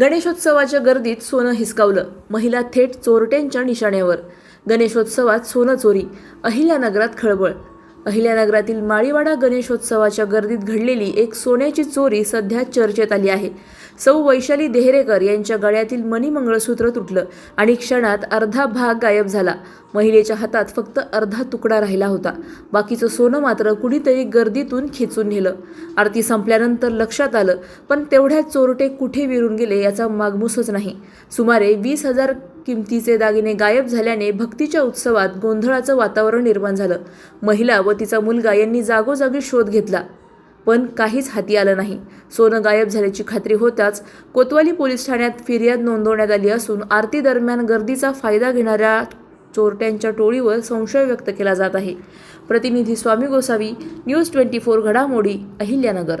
गणेशोत्सवाच्या गर्दीत सोनं हिसकावलं. महिला थेट चोरट्यांच्या निशाण्यावर. गणेशोत्सवात सोनं चोरी. अहिल्यानगरात खळबळ. अहिल्यानगरातील माळीवाडा गणेशोत्सवाच्या गर्दीत घडलेली एक सोन्याची चोरी सध्या चर्चेत आली आहे. सौ वैशाली देहरेकर यांच्या गळ्यातील मणिमंगळसूत्र तुटलं आणि क्षणात अर्धा भाग गायब झाला. महिलेच्या हातात फक्त अर्धा तुकडा राहिला होता. बाकीचं सोनं मात्र कुणीतरी गर्दीतून खेचून नेलं. आरती संपल्यानंतर लक्षात आलं पण तेवढ्या चोरटे कुठे विरून गेले याचा मागमूसच नाही. सुमारे वीस हजार किमतीचे दागिने गायब झाल्याने भक्तीच्या उत्सवात गोंधळाचं वातावरण निर्माण झालं. महिला व तिचा मुलगा यांनी जागोजागी शोध घेतला. पण काहीच हाती आलं नाही. सोनं गायब झाल्याची खात्री होताच कोतवाली पोलीस ठाण्यात फिर्याद नोंदवण्यात आली असून आरती दरम्यान गर्दीचा फायदा घेणाऱ्या चोरट्यांच्या टोळीवर संशय व्यक्त केला जात आहे. प्रतिनिधी Swami Gosavi news twenty four घडामोडी अहिल्यानगर.